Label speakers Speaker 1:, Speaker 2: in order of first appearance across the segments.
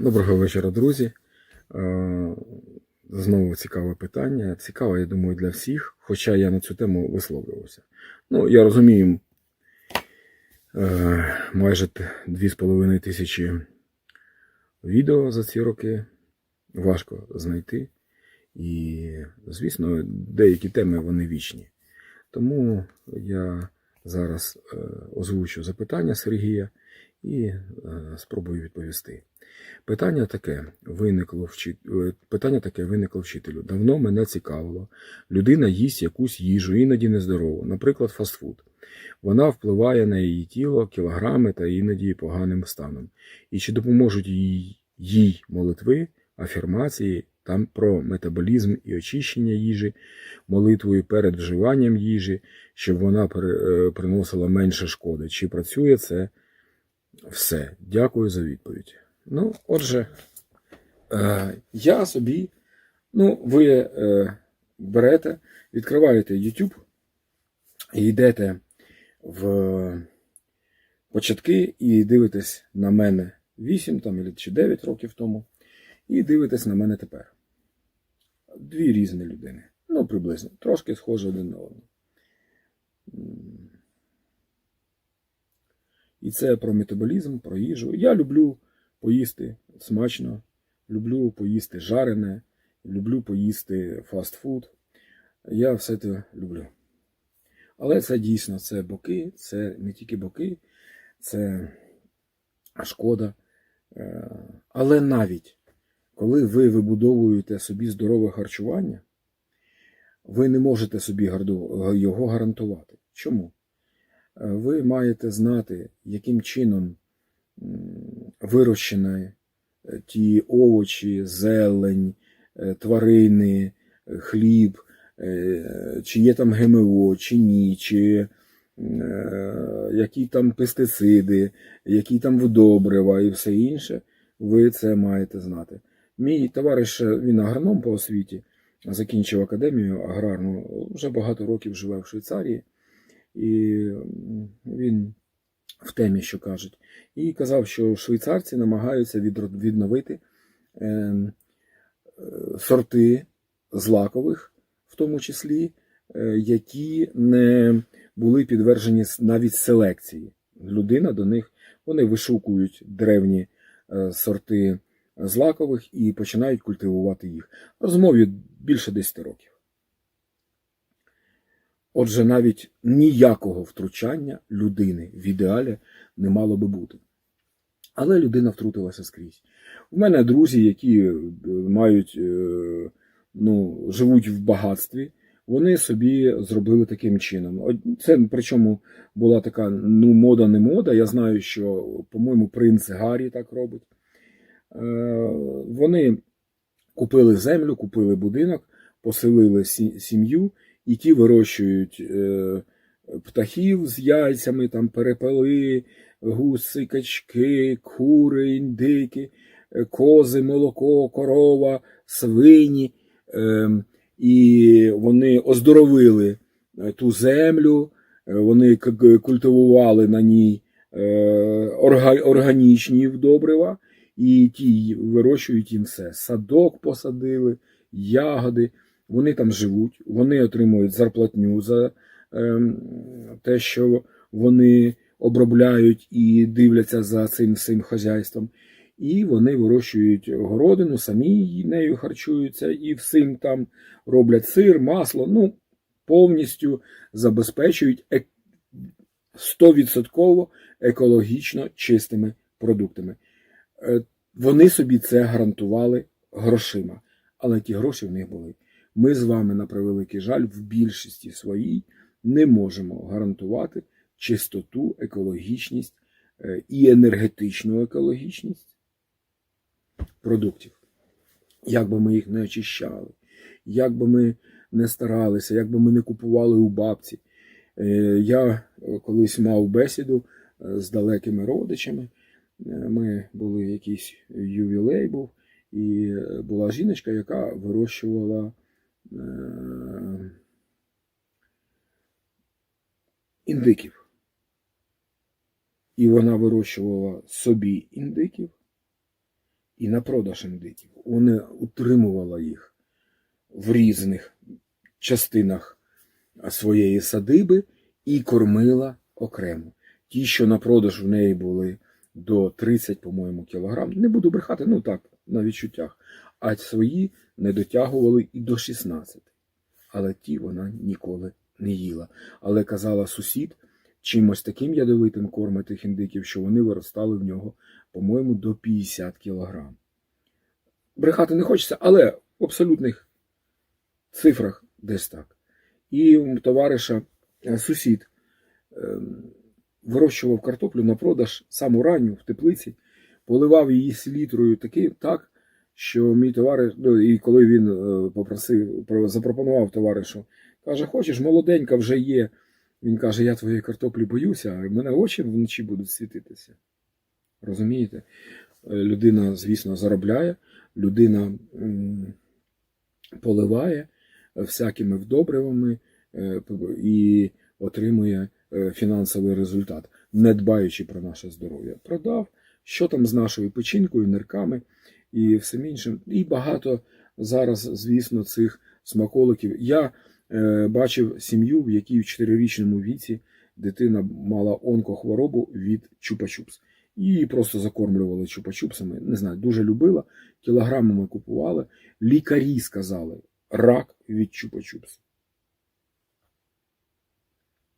Speaker 1: Доброго вечора, друзі. Е, Знову цікаве питання. Цікаве, я думаю, для всіх, хоча я на цю тему висловлювався. Ну, я розумію, е, майже 2,5 тисячі відео за ці роки важко знайти. І, звісно, деякі теми вони вічні. Тому я зараз е, озвучу запитання Сергія і е, спробую відповісти. Питання таке виникло вчи... е, питання таке виникло вчителю. Давно мене цікавило. Людина їсть якусь їжу, іноді нездорову, наприклад, фастфуд. Вона впливає на її тіло, кілограми та іноді поганим станом. І чи допоможуть їй, їй молитви, афірмації там про метаболізм і очищення їжі, молитвою перед вживанням їжі, щоб вона е, приносила менше шкоди. Чи працює це все? Дякую за відповідь. Ну, отже, е, я собі, ну, ви е, берете, відкриваєте YouTube йдете в початки і дивитесь на мене 8 там, чи 9 років тому, і дивитесь на мене тепер. Дві різні людини. Ну, приблизно, трошки схожі один на одного. І це про метаболізм, про їжу. Я люблю поїсти смачно, люблю поїсти жарене, люблю поїсти фастфуд. Я все це люблю. Але це дійсно це боки, це не тільки боки, це шкода. Е, Але навіть коли ви вибудовуєте собі здорове харчування, ви не можете собі його гарантувати. Чому? Ви маєте знати, яким чином вирощені е, ті овочі, зелень, е, тварини, е, хліб, чи є там ГМО, чи ні, чи які там пестициди, які там вдобрива і все інше, ви це маєте знати. Мій товариш, він агроном по освіті, закінчив академію аграрну, вже багато років живе в Швейцарії, і він в темі, що кажуть, і казав, що швейцарці намагаються відновити е, е, сорти злакових, в тому числі, е, які не були підтверджені с- навіть селекції. Людина до них, вони вишукують древні е, сорти злакових і починають культивувати їх. Розмові більше 10 років. Отже, навіть ніякого втручання людини в ідеалі не мало би бути. Але людина втрутилася скрізь. У мене друзі, які е, мають, е, ну, живуть в багатстві, вони собі зробили таким чином. Це причому була така ну, мода, не мода. Я знаю, що, по-моєму, принц Гаррі так робить. Е, Вони купили землю, купили будинок, поселили сім'ю, і ті вирощують е, птахів з яйцями, там перепели, гуси, качки, кури, індики, е, кози, молоко, корова, свині. Е, І вони оздоровили е, ту землю, вони культивували на ній органічні добрива, і ті вирощують їм все. Садок посадили, ягоди. Вони там живуть, вони отримують зарплатню за ем, те, що вони обробляють і дивляться за цим всім хазяйством. І вони вирощують городину, самі нею харчуються, і всім там роблять сир, масло. Ну, повністю забезпечують 100% екологічно чистими продуктами. Е, Вони собі це гарантували грошима, але ті гроші в них були. Ми з вами, на превеликий жаль, в більшості своїй не можемо гарантувати чистоту, екологічність е, і енергетичну екологічність продуктів. Як би ми їх не очищали, як би ми не старалися, як би ми не купували у бабці. Е, Я е, колись мав бесіду з далекими родичами. Ми були якийсь ювілей був, і була жіночка, яка вирощувала індиків. І вона вирощувала собі індиків і на продаж індиків. Вона утримувала їх в різних частинах своєї садиби і кормила окремо. Ті, що на продаж в неї були до 30, по-моєму, кілограм, не буду брехати, ну так, на відчуттях, а свої не дотягували і до 16. Але ті вона ніколи не їла. Але казала сусід, чимось таким ядовитим кормить тих індиків, що вони виростали в нього, по-моєму, до 50 кілограм. Брехати не хочеться, але в абсолютних цифрах десь так. І товариша е, сусід е, вирощував картоплю на продаж саму ранню в теплиці, поливав її селітрою таки, так, що мій товариш, ну, і коли він е, попросив, запропонував товаришу, каже, хочеш, молоденька вже є. Він каже, я твоєї картоплі боюся, а в мене очі вночі будуть світитися. Розумієте? Е, Людина, звісно, заробляє, людина поливає е, всякими вдобривами і отримує фінансовий результат, не дбаючи про наше здоров'я. Продав, що там з нашою печінкою, нирками і всім іншим. І багато зараз, звісно, цих смаколиків. Я е, бачив сім'ю, в якій в 4-річному віці дитина мала онкохворобу від чупа-чупс. Її просто закормлювали чупа-чупсами. Не знаю, дуже любила, кілограмами купували. Лікарі сказали рак від чупа-чупс.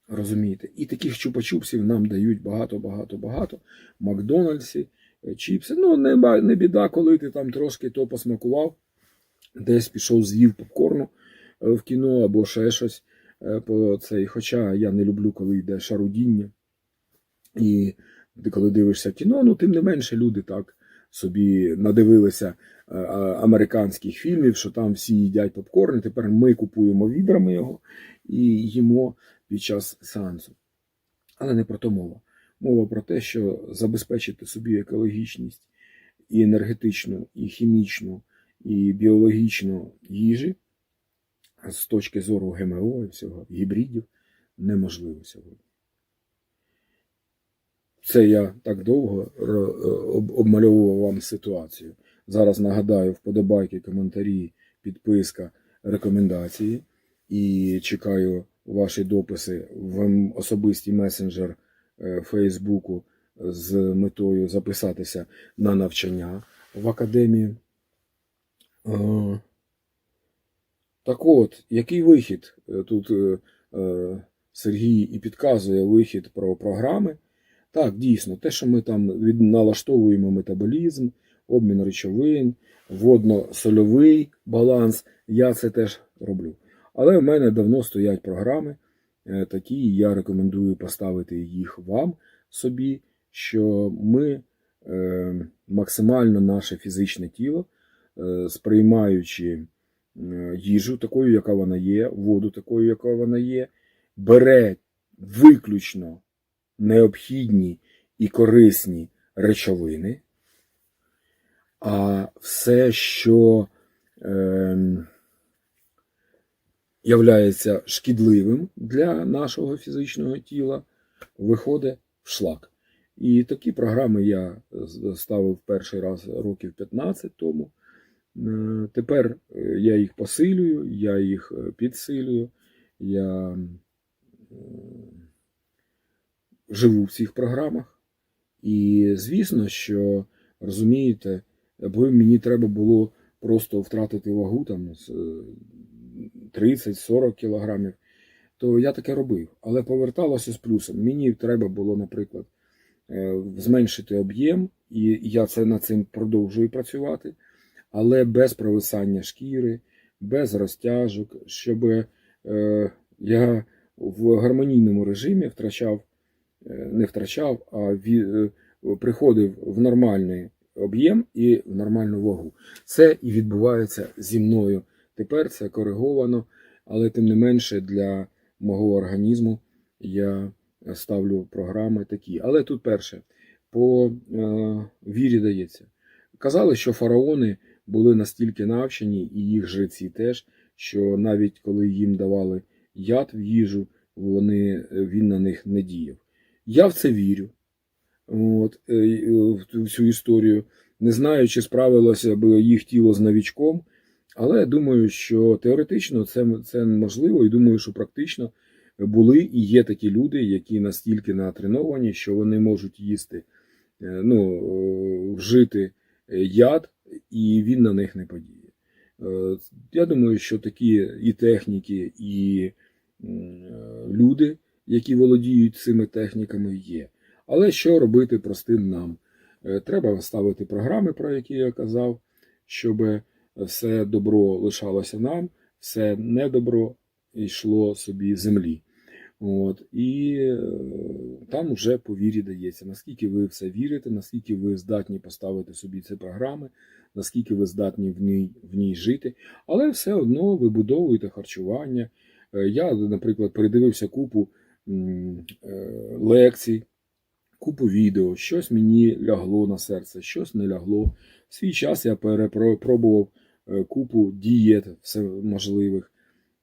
Speaker 1: Розумієте? І таких чупа-чупсів нам дають багато-багато-багато. Макдональдсі, чіпси. Ну, не, не біда, коли ти там трошки то посмакував, десь пішов, з'їв попкорну е, в кіно або ще щось. е, По цей. Хоча я не люблю, коли йде шарудіння. І коли дивишся кіно, ну тим не менше люди так собі надивилися е, американських фільмів, що там всі їдять попкорн. і Тепер ми купуємо відрами його і їмо під час сеансу. Але не про то мова. Мова про те, що забезпечити собі екологічність і енергетичну, і хімічну, і біологічну їжі з точки зору ГМО і всього, гібридів, неможливо сьогодні. Це я так довго обмальовував вам ситуацію. Зараз нагадаю, вподобайки, коментарі, підписка, рекомендації. І чекаю ваші дописи в особистий месенджер е, Фейсбуку з метою записатися на навчання в академію. Е, Так от, який вихід? Е, Тут е, е, Сергій і підказує вихід про програми. Так, дійсно, те, що ми там налаштовуємо метаболізм, обмін речовин, водно-сольовий баланс, я це теж роблю. Але в мене давно стоять програми е, такі, і я рекомендую поставити їх вам собі, що ми е, максимально наше фізичне тіло, е, сприймаючи е, їжу такою, яка вона є, воду такою, яка вона є, бере виключно необхідні і корисні речовини, а все, що е, являється шкідливим для нашого фізичного тіла, виходить в шлак. І такі програми я ставив перший раз років 15 тому. Е, Тепер е, я їх посилюю, я їх е, підсилюю, я живу в цих програмах. І звісно, що розумієте, аби мені треба було просто втратити вагу там 30-40 кілограмів, то я таке робив. Але поверталося з плюсом. Мені треба було, наприклад, е, зменшити об'єм, і я це над цим продовжую працювати, але без провисання шкіри, без розтяжок, щоб е, я в гармонійному режимі втрачав, е, не втрачав, а приходив в нормальний об'єм і в нормальну вагу. Це і відбувається зі мною. Тепер це кориговано, але тим не менше для мого організму я ставлю програми такі. Але тут перше, по е, вірі дається. Казали, що фараони були настільки навчені, і їх жреці теж, що навіть коли їм давали яд в їжу, вони, він на них не діяв. Я в це вірю. От, е, е, в цю історію Не знаю, чи справилося б їх тіло з новічком, але я думаю, що теоретично це, це можливо, і думаю, що практично були і є такі люди, які настільки натреновані, що вони можуть їсти, е, ну, е, вжити е, яд, і він на них не подіє. Я думаю, що такі і техніки, і люди, які володіють цими техніками, є. Але що робити простим нам? Треба ставити програми, про які я казав, щоб все добро лишалося нам, все недобро йшло собі землі. От, і е, там вже по вірі дається, наскільки ви в це вірите, наскільки ви здатні поставити собі ці програми, наскільки ви здатні в ній, в ній жити, але все одно вибудовуєте харчування. Е, Я, наприклад, передивився купу е, лекцій, купу відео, щось мені лягло на серце, щось не лягло. В свій час я перепробував купу дієт всеможливих.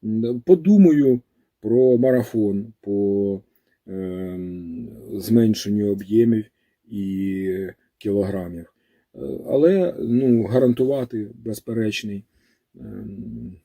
Speaker 1: М, Подумаю про марафон, по ем, зменшенню об'ємів і кілограмів. Е, Але ну, гарантувати безперечний ем,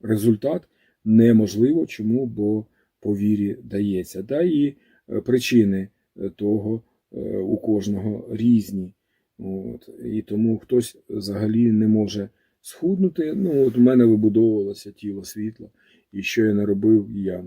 Speaker 1: результат неможливо. Чому? Бо по вірі дається. Да і е, причини е, того е, у кожного різні. От. І тому хтось взагалі не може схуднути. Ну, от у мене вибудовувалося тіло світло. І що я не робив, я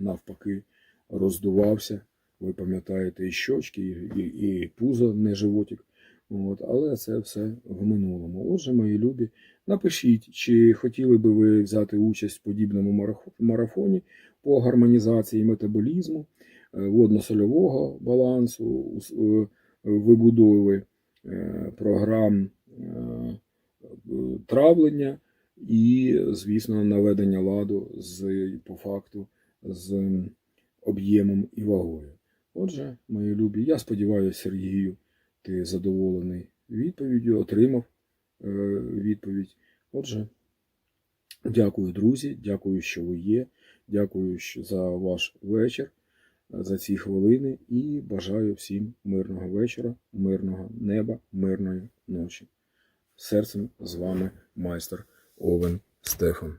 Speaker 1: навпаки роздувався. Ви пам'ятаєте, і щочки, і, і, і пузо, не животик. От, але це все в минулому. Отже, мої любі, напишіть, чи хотіли би ви взяти участь в подібному марафоні по гармонізації метаболізму, е, водно-сольового балансу, е, вибудови е, програм травлення і, звісно, наведення ладу з по факту з об'ємом і вагою. Отже, мої любі, я сподіваюся, Сергію, ти задоволений відповіддю, отримав е, відповідь. Отже, дякую, друзі, дякую, що ви є. Дякую за ваш вечір, за ці хвилини і бажаю всім мирного вечора, мирного неба, мирної ночі. Серцем з вами майстер Овен Стефан.